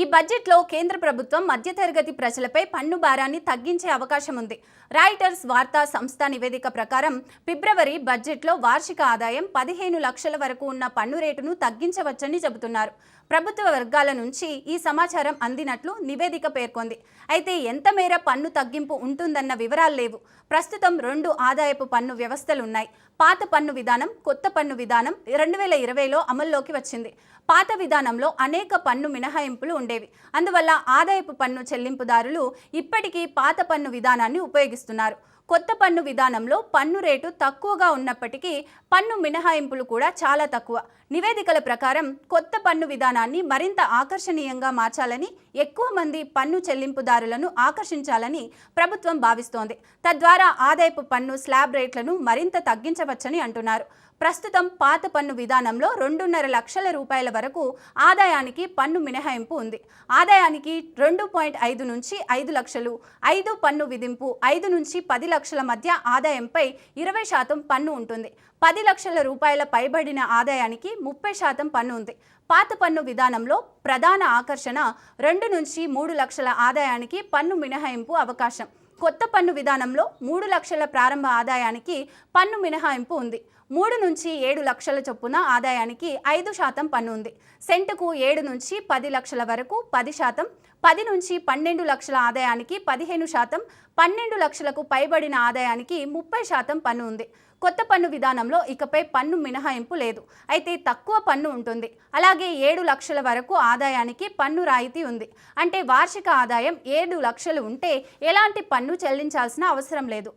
ఈ బడ్జెట్లో కేంద్ర ప్రభుత్వం మధ్యతరగతి ప్రజలపై పన్ను భారాన్ని తగ్గించే అవకాశం ఉంది. రాయిటర్స్ వార్తా సంస్థ నివేదిక ప్రకారం ఫిబ్రవరి బడ్జెట్లో వార్షిక ఆదాయం పదిహేను లక్షల వరకు ఉన్న పన్ను రేటును తగ్గించవచ్చని చెబుతున్నారు. ప్రభుత్వ వర్గాల నుంచి ఈ సమాచారం అందినట్లు నివేదిక పేర్కొంది. అయితే ఎంత మేర పన్ను తగ్గింపు ఉంటుందన్న వివరాలు లేవు. ప్రస్తుతం రెండు ఆదాయపు పన్ను వ్యవస్థలు ఉన్నాయి పాత పన్ను విధానం కొత్త పన్ను విధానం రెండు వేల ఇరవైలో అమల్లోకి వచ్చింది. పాత విధానంలో అనేక పన్ను మినహాయింపులు ఉండేవి. అందువల్ల ఆదాయపు పన్ను చెల్లింపుదారులు ఇప్పటికీ పాత పన్ను విధానాన్ని ఉపయోగిస్తున్నారు. కొత్త పన్ను విధానంలో పన్ను రేటు తక్కువగా ఉన్నప్పటికీ పన్ను మినహాయింపులు కూడా చాలా తక్కువ. నివేదికల ప్రకారం కొత్త పన్ను విధానాన్ని మరింత ఆకర్షణీయంగా మార్చాలని ఎక్కువ మంది పన్ను చెల్లింపుదారులను ఆకర్షించాలని ప్రభుత్వం భావిస్తోంది. తద్వారా ఆదాయపు పన్ను స్లాబ్ రేట్లను మరింత తగ్గించవచ్చని అంటున్నారు. ప్రస్తుతం పాత పన్ను విధానంలో రెండున్నర లక్షల రూపాయల వరకు ఆదాయానికి పన్ను మినహాయింపు ఉంది. ఆదాయానికి రెండు పాయింట్ ఐదు నుంచి ఐదు లక్షలు ఐదు పన్ను విధింపు ఐదు నుంచి పది లక్షల మధ్య ఆదాయంపై ఇరవై శాతం పన్ను ఉంటుంది. పది లక్షల రూపాయల పైబడిన ఆదాయానికి ముప్పై శాతం పన్ను ఉంది. పాత పన్ను విధానంలో ప్రధాన ఆకర్షణ రెండు నుంచి మూడు లక్షల ఆదాయానికి పన్ను మినహాయింపు అవకాశం. కొత్త పన్ను విధానంలో మూడు లక్షల ప్రారంభ ఆదాయానికి పన్ను మినహాయింపు ఉంది. మూడు నుంచి ఏడు లక్షల చొప్పున ఆదాయానికి ఐదు శాతం పన్ను ఉంది. సెంటుకు ఏడు నుంచి పది లక్షల వరకు పది శాతం పది నుంచి పన్నెండు లక్షల ఆదాయానికి పదిహేను శాతం పన్నెండు లక్షలకు పైబడిన ఆదాయానికి ముప్పై శాతం పన్ను ఉంది. కొత్త పన్ను విధానంలో ఇకపై పన్ను మినహాయింపు లేదు. అయితే తక్కువ పన్ను ఉంటుంది. అలాగే ఏడు లక్షల వరకు ఆదాయానికి పన్ను రాయితీ ఉంది. అంటే వార్షిక ఆదాయం ఏడు లక్షలు ఉంటే ఎలాంటి పన్ను చెల్లించాల్సిన అవసరం లేదు.